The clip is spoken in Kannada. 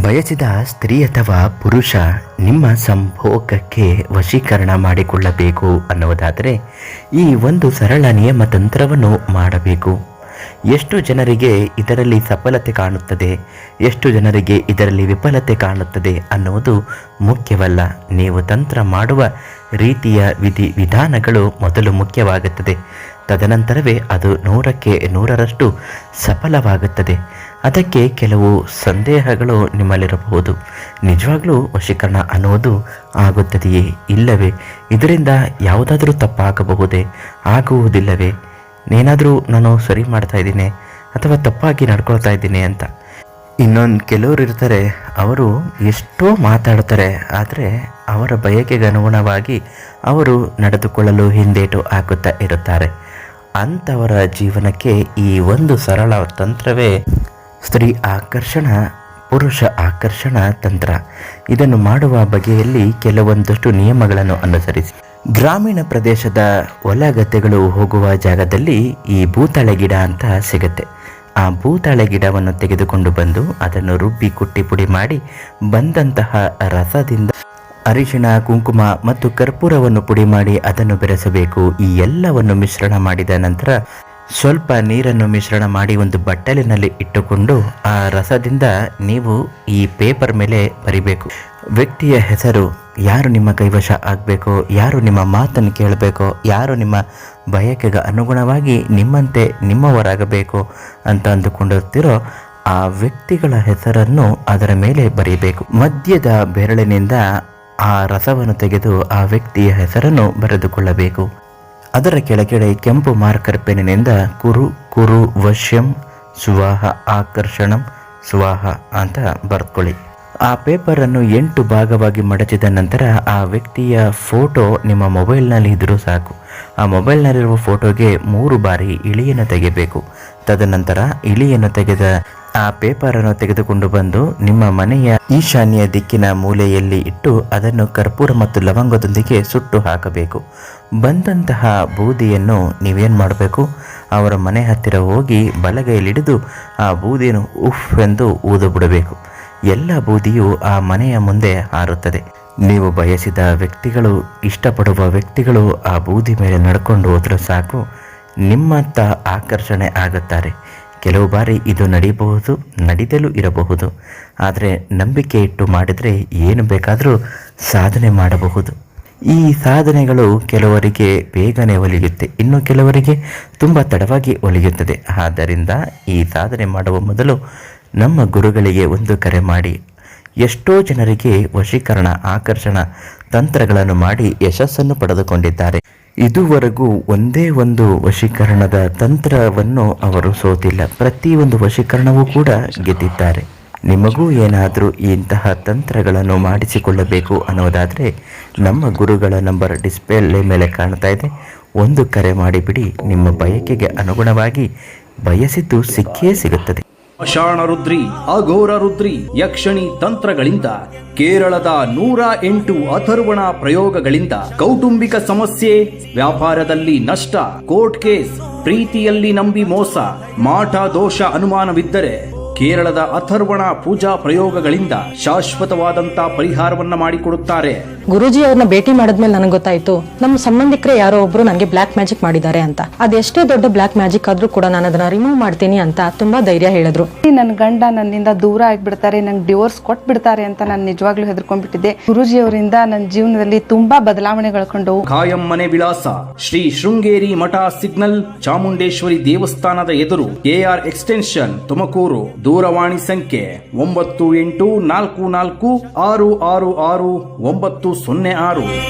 ಬಯಸಿದ ಸ್ತ್ರೀ ಅಥವಾ ಪುರುಷ ನಿಮ್ಮ ಸಂಭೋಗಕ್ಕೆ ವಶೀಕರಣ ಮಾಡಿಕೊಳ್ಳಬೇಕು ಅನ್ನುವುದಾದರೆ ಈ ಒಂದು ಸರಳ ನಿಯಮ ತಂತ್ರವನ್ನು ಮಾಡಬೇಕು. ಎಷ್ಟು ಜನರಿಗೆ ಇದರಲ್ಲಿ ಸಫಲತೆ ಕಾಣುತ್ತದೆ, ಎಷ್ಟು ಜನರಿಗೆ ಇದರಲ್ಲಿ ವಿಫಲತೆ ಕಾಣುತ್ತದೆ ಅನ್ನುವುದು ಮುಖ್ಯವಲ್ಲ. ನೀವು ತಂತ್ರ ಮಾಡುವ ರೀತಿಯ ವಿಧಿ ವಿಧಾನಗಳು ಮೊದಲು ಮುಖ್ಯವಾಗುತ್ತದೆ. ತದನಂತರವೇ ಅದು ನೂರಕ್ಕೆ ನೂರರಷ್ಟು ಸಫಲವಾಗುತ್ತದೆ. ಅದಕ್ಕೆ ಕೆಲವು ಸಂದೇಹಗಳು ನಿಮ್ಮಲ್ಲಿರಬಹುದು. ನಿಜವಾಗ್ಲೂ ವಶೀಕರಣ ಅನ್ನೋದು ಆಗುತ್ತದೆಯೇ? ಇಲ್ಲವೇ? ಇದರಿಂದ ಯಾವುದಾದರೂ ತಪ್ಪಾಗಬಹುದೇ? ಆಗುವುದಿಲ್ಲವೇ? ಏನಾದರೂ ನಾನು ಸರಿ ಮಾಡ್ತಾ ಇದ್ದೀನಿ ಅಥವಾ ತಪ್ಪಾಗಿ ನಡ್ಕೊಳ್ತಾ ಇದ್ದೀನಿ ಅಂತ. ಇನ್ನೊಂದು ಕೆಲವರು ಇರ್ತಾರೆ, ಅವರು ಎಷ್ಟೋ ಮಾತಾಡ್ತಾರೆ, ಆದರೆ ಅವರ ಬಯಕೆಗೆ ಅನುಗುಣವಾಗಿ ಅವರು ನಡೆದುಕೊಳ್ಳಲು ಹಿಂದೇಟು ಹಾಕುತ್ತಾ ಇರುತ್ತಾರೆ. ಅಂಥವರ ಜೀವನಕ್ಕೆ ಈ ಒಂದು ಸರಳ ತಂತ್ರವೇ ಸ್ತ್ರೀ ಆಕರ್ಷಣ, ಪುರುಷ ಆಕರ್ಷಣ ತಂತ್ರ. ಇದನ್ನು ಮಾಡುವ ಬಗೆಯಲ್ಲಿ ಕೆಲವೊಂದಷ್ಟು ನಿಯಮಗಳನ್ನು ಅನುಸರಿಸಿ. ಗ್ರಾಮೀಣ ಪ್ರದೇಶದ ಹೊಲ ಗದ್ದೆಗಳು ಹೋಗುವ ಜಾಗದಲ್ಲಿ ಈ ಭೂತಾಳೆ ಗಿಡ ಅಂತ ಸಿಗುತ್ತೆ. ಆ ಭೂತಾಳೆ ಗಿಡವನ್ನು ತೆಗೆದುಕೊಂಡು ಬಂದು ಅದನ್ನು ರುಬ್ಬಿ ಕುಟ್ಟಿ ಪುಡಿ ಮಾಡಿ ಬಂದಂತಹ ರಸದಿಂದ ಅರಿಶಿಣ, ಕುಂಕುಮ ಮತ್ತು ಕರ್ಪೂರವನ್ನು ಪುಡಿ ಮಾಡಿ ಅದನ್ನು ಬೆರೆಸಬೇಕು. ಈ ಎಲ್ಲವನ್ನು ಮಿಶ್ರಣ ಮಾಡಿದ ನಂತರ ಸ್ವಲ್ಪ ನೀರನ್ನು ಮಿಶ್ರಣ ಮಾಡಿ ಒಂದು ಬಟ್ಟಲಿನಲ್ಲಿ ಇಟ್ಟುಕೊಂಡು ಆ ರಸದಿಂದ ನೀವು ಈ ಪೇಪರ್ ಮೇಲೆ ಬರಿಬೇಕು. ವ್ಯಕ್ತಿಯ ಹೆಸರು, ಯಾರು ನಿಮ್ಮ ಕೈವಶ ಆಗಬೇಕೋ, ಯಾರು ನಿಮ್ಮ ಮಾತನ್ನು ಕೇಳಬೇಕೋ, ಯಾರು ನಿಮ್ಮ ಬಯಕೆಗೆ ಅನುಗುಣವಾಗಿ ನಿಮ್ಮಂತೆ ನಿಮ್ಮವರಾಗಬೇಕು ಅಂತ ಅಂದುಕೊಂಡಿರ್ತಿರೋ ಆ ವ್ಯಕ್ತಿಗಳ ಹೆಸರನ್ನು ಅದರ ಮೇಲೆ ಬರೀಬೇಕು. ಮಧ್ಯದ ಬೆರಳಿನಿಂದ ಆ ರಸವನ್ನು ತೆಗೆದು ಆ ವ್ಯಕ್ತಿಯ ಹೆಸರನ್ನು ಬರೆದುಕೊಳ್ಳಬೇಕು. ಅದರ ಕೆಳಗಡೆ ಕೆಂಪು ಮಾರ್ಕರ್ ಪೆನ್ನಿನಿಂದ ಕುರು ಕುರು ವಶ್ಯಂ ಸ್ವಾಹ ಆಕರ್ಷಣಂ ಸ್ವಾಹ ಅಂತ ಬರೆದುಕೊಳ್ಳಿ ಆ ಪೇಪರನ್ನು ಎಂಟು ಭಾಗವಾಗಿ ಮಡಚಿದ ನಂತರ ಆ ವ್ಯಕ್ತಿಯ ಫೋಟೋ ನಿಮ್ಮ ಮೊಬೈಲ್ನಲ್ಲಿ ಇದ್ದರೂ ಸಾಕು. ಆ ಮೊಬೈಲ್ನಲ್ಲಿರುವ ಫೋಟೋಗೆ ಮೂರು ಬಾರಿ ಇಳಿಯನ್ನು ತೆಗೆಯಬೇಕು. ತದನಂತರ ಇಳಿಯನ್ನು ತೆಗೆದ ಆ ಪೇಪರನ್ನು ತೆಗೆದುಕೊಂಡು ಬಂದು ನಿಮ್ಮ ಮನೆಯ ಈಶಾನ್ಯ ದಿಕ್ಕಿನ ಮೂಲೆಯಲ್ಲಿ ಇಟ್ಟು ಅದನ್ನು ಕರ್ಪೂರ ಮತ್ತು ಲವಂಗದೊಂದಿಗೆ ಸುಟ್ಟು ಹಾಕಬೇಕು. ಬಂದಂತಹ ಬೂದಿಯನ್ನು ನೀವೇನು ಮಾಡಬೇಕು? ಅವರ ಮನೆ ಹತ್ತಿರ ಹೋಗಿ ಬಲಗೈಲಿಡಿದು ಆ ಬೂದಿಯನ್ನು ಉಫ್ ಎಂದು ಊದು ಬಿಡಬೇಕು. ಎಲ್ಲ ಬೂದಿಯು ಆ ಮನೆಯ ಮುಂದೆ ಹಾರುತ್ತದೆ. ನೀವು ಬಯಸಿದ ವ್ಯಕ್ತಿಗಳು, ಇಷ್ಟಪಡುವ ವ್ಯಕ್ತಿಗಳು ಆ ಬೂದಿ ಮೇಲೆ ನಡ್ಕೊಂಡು ಹೋದ್ರೆ ಸಾಕು. ನಿಮ್ಮಂತ ಆಕರ್ಷಣೆ ಆಗುತ್ತಾರೆ. ಕೆಲವು ಬಾರಿ ಇದು ನಡೆಯಬಹುದು ನಡೆದಲೂ ಇರಬಹುದು. ಆದರೆ ನಂಬಿಕೆ ಇಟ್ಟು ಮಾಡಿದರೆ ಏನು ಬೇಕಾದರೂ ಸಾಧನೆ ಮಾಡಬಹುದು. ಈ ಸಾಧನೆಗಳು ಕೆಲವರಿಗೆ ಬೇಗನೆ ಒಲಿಯುತ್ತೆ. ಇನ್ನು ಕೆಲವರಿಗೆ ತುಂಬ ತಡವಾಗಿ ಒಲಿಯುತ್ತದೆ. ಆದ್ದರಿಂದ ಈ ಸಾಧನೆ ಮಾಡುವ ಮೊದಲು ನಮ್ಮ ಗುರುಗಳಿಗೆ ಒಂದು ಕರೆ ಮಾಡಿ, ಎಷ್ಟೋ ಜನರಿಗೆ ವಶೀಕರಣ, ಆಕರ್ಷಣ ತಂತ್ರಗಳನ್ನು ಮಾಡಿ ಯಶಸ್ಸನ್ನು ಪಡೆದುಕೊಂಡಿದ್ದಾರೆ. ಇದುವರೆಗೂ ಒಂದೇ ಒಂದು ವಶೀಕರಣದ ತಂತ್ರವನ್ನು ಅವರು ಸೋತಿಲ್ಲ. ಪ್ರತಿಯೊಂದು ವಶೀಕರಣವೂ ಕೂಡ ಗೆದ್ದಿದ್ದಾರೆ. ನಿಮಗೂ ಏನಾದರೂ ಇಂತಹ ತಂತ್ರಗಳನ್ನು ಮಾಡಿಸಿಕೊಳ್ಳಬೇಕು ಅನ್ನೋದಾದರೆ ನಮ್ಮ ಗುರುಗಳ ನಂಬರ್ ಡಿಸ್ಪ್ಲೇ ಮೇಲೆ ಕಾಣ್ತಾ ಇದೆ. ಒಂದು ಕರೆ ಮಾಡಿಬಿಡಿ. ನಿಮ್ಮ ಬಯಕೆಗೆ ಅನುಗುಣವಾಗಿ ಬಯಸಿದ್ದು ಸಿಕ್ಕೇ ಸಿಗುತ್ತದೆ. ಶಾಣ ರುದ್ರಿ, ಅಘೋರ ರುದ್ರಿ, ಯಕ್ಷಣಿ ತಂತ್ರಗಳಿಂದ, ಕೇರಳದ ನೂರ ಎಂಟು ಅಥರ್ವಣ ಪ್ರಯೋಗಗಳಿಂದ ಕೌಟುಂಬಿಕ ಸಮಸ್ಯೆ, ವ್ಯಾಪಾರದಲ್ಲಿ ನಷ್ಟ, ಕೋರ್ಟ್ ಕೇಸ್, ಪ್ರೀತಿಯಲ್ಲಿ ನಂಬಿ ಮೋಸ, ಮಾಟ ದೋಷ ಅನುಮಾನವಿದ್ದರೆ ಕೇರಳದ ಅಥರ್ವಣ ಪೂಜಾ ಪ್ರಯೋಗಗಳಿಂದ ಶಾಶ್ವತವಾದಂಥ ಪರಿಹಾರವನ್ನ ಮಾಡಿಕೊಡುತ್ತಾರೆ. ಗುರುಜಿ ಅವ್ರನ್ನ ಭೇಟಿ ಮಾಡಿದ್ಮೇಲೆ ನನಗೆ ಗೊತ್ತಾಯ್ತು ನಮ್ಮ ಸಂಬಂಧಿಕರೇ ಯಾರೋ ಒಬ್ರು ನನಗೆ ಬ್ಲಾಕ್ ಮ್ಯಾಜಿಕ್ ಮಾಡಿದ್ದಾರೆ ಅಂತ. ಅದೆಷ್ಟೇ ದೊಡ್ಡ ಬ್ಲಾಕ್ ಮ್ಯಾಜಿಕ್ ಆದ್ರೂ ಕೂಡ ನಾನು ಅದನ್ನ ರಿಮೂವ್ ಮಾಡ್ತೀನಿ ಅಂತ ತುಂಬಾ ಧೈರ್ಯ ಹೇಳಿದ್ರು. ನನ್ನ ಗಂಡ ನನ್ನಿಂದ ದೂರ ಆಗ್ಬಿಡ್ತಾರೆ ನಂಗೆ ಡಿವೋರ್ಸ್ ಕೊಟ್ಬಿಡ್ತಾರೆ ಅಂತ ನಾನು ನಿಜವಾಗ್ಲೂ ಹೆದರ್ಕೊಂಡ್ಬಿಟ್ಟಿದ್ದೆ. ಗುರುಜಿ ಅವರಿಂದ ನನ್ನ ಜೀವನದಲ್ಲಿ ತುಂಬಾ ಬದಲಾವಣೆಗಳು ಕಂಡು ಕಾಯಂ ಮನೆ ವಿಳಾಸ ಶ್ರೀ ಶೃಂಗೇರಿ ಮಠ ಸಿಗ್ನಲ್ ಚಾಮುಂಡೇಶ್ವರಿ ದೇವಸ್ಥಾನದ ಎದುರು ಕೆಆರ್ ಎಕ್ಸ್ಟೆನ್ಷನ್ ತುಮಕೂರು. ದೂರವಾಣಿ ಸಂಖ್ಯೆ ಒಂಬತ್ತು ಎಂಟು ನಾಲ್ಕು ನಾಲ್ಕು ಆರು ಆರು ಆರು ಒಂಬತ್ತು ಸೊನ್ನೆ ಆರು.